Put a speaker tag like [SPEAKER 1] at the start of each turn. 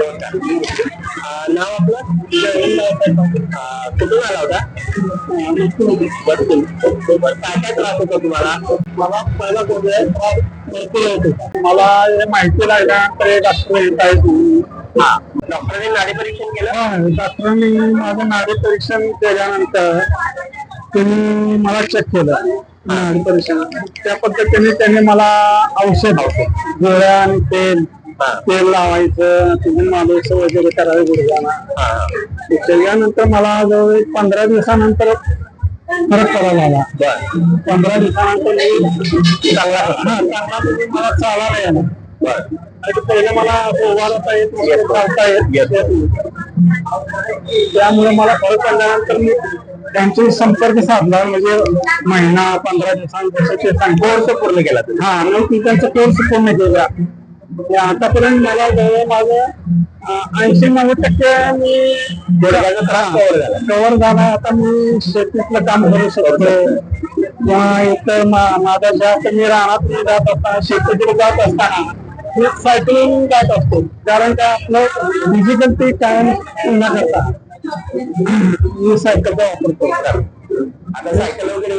[SPEAKER 1] अं, नाव आपलं अं, कुठून आला होता बरतून. बरं, काय काय त्रास होता तुम्हाला
[SPEAKER 2] मला पहिला गोंधळ भरपूर येत होता मला हे माहिती लागल्यानंतर एक डॉक्टर येत
[SPEAKER 1] डॉक्टरांनी नाडी परीक्षण केलं?
[SPEAKER 2] डॉक्टरांनी माझं नाडी परीक्षण केल्यानंतर त्यांनी मला चेक केलं. नाडी परीक्षण. त्या पद्धतीने त्यांनी मला औषध गोळ्या आणि तेल. तेल लावायचं तिथून मालिश वगैरे करायचं गुडघ्याला ते केल्यानंतर मला जवळ एक पंधरा दिवसानंतर फरक पडायला
[SPEAKER 1] बर.
[SPEAKER 2] पंधरा दिवसानंतर मी चांगला हा चांगला म्हणजे मला चालायला आणि पहिले मला येत वगैरे चालता येत. त्यामुळे मला फरक पडल्यानंतर मी त्यांचे संपर्क साधला. म्हणजे महिना पंधरा दिवसांपासून ते
[SPEAKER 1] पूर्ण केला
[SPEAKER 2] हा मग मी त्यांचा कोर्स पूर्ण केला. ते आतापर्यंत मला जवळ माझं ऐंशी नव्वद टक्के मी. कव्हर झाला. आता मी शेतीतलं काम करू शकतो किंवा इथं माझा जास्त मी रानात जात असताना शेतीकडे जात असताना मी सायकलिंग जात असतो. कारण का आपलं फिजिकल ते कायम न करता मी सायकलचा वापर करतो.
[SPEAKER 1] आता सायकल वगैरे